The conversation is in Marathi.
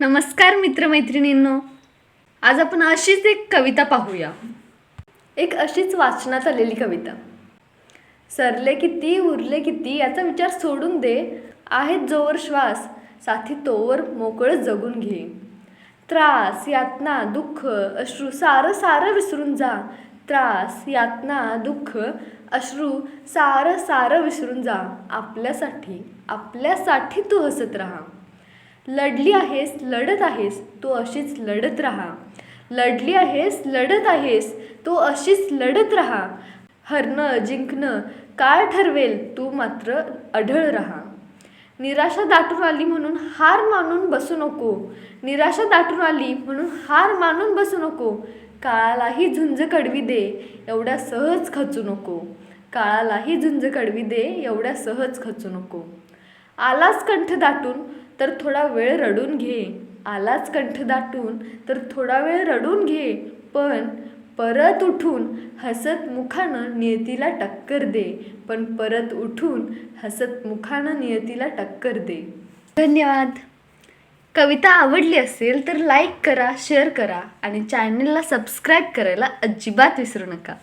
नमस्कार मित्रमैत्रिणींनो. आज आपण अशीच एक कविता पाहूया. एक अशीच वाचनात आलेली कविता. सरले किती उरले किती याचा विचार सोडून दे. आहेत जोवर श्वास साथी तोवर मोकळं जगून घे. त्रास यातना दुःख अश्रू सारं सारं विसरून जा. त्रास यातना दुःख अश्रू सारं सारं विसरून जा. आपल्यासाठी आपल्यासाठी तू हसत राहा. लढली आहेस लढत आहेस तू अशीच लढत राहा. लढली आहेस लढत आहेस तू अशीच लढत राहा. हरणं जिंकणं काय ठरवेल तू मात्र अढळ राहा. निराशा दाटून आली म्हणून हार मानून बसू नको. निराशा दाटून आली म्हणून हार मानून बसू नको. काळालाही झुंज कडवी दे एवढ्या सहज खचू नको. काळालाही झुंज कडवी दे एवढ्या सहज खचू नको. आलाच कंठ दाटून तर थोडा वेळ रडून घे. आलाच कंठ दाटून तर थोडा वेळ रडून घे. पण परत उठून हसत मुखानं नियतीला टक्कर दे. पण परत उठून हसत मुखानं नियतीला टक्कर दे. धन्यवाद. कविता आवडली असेल तर लाईक करा शेअर करा आणि चॅनलला सबस्क्राईब करायला अजिबात विसरू नका.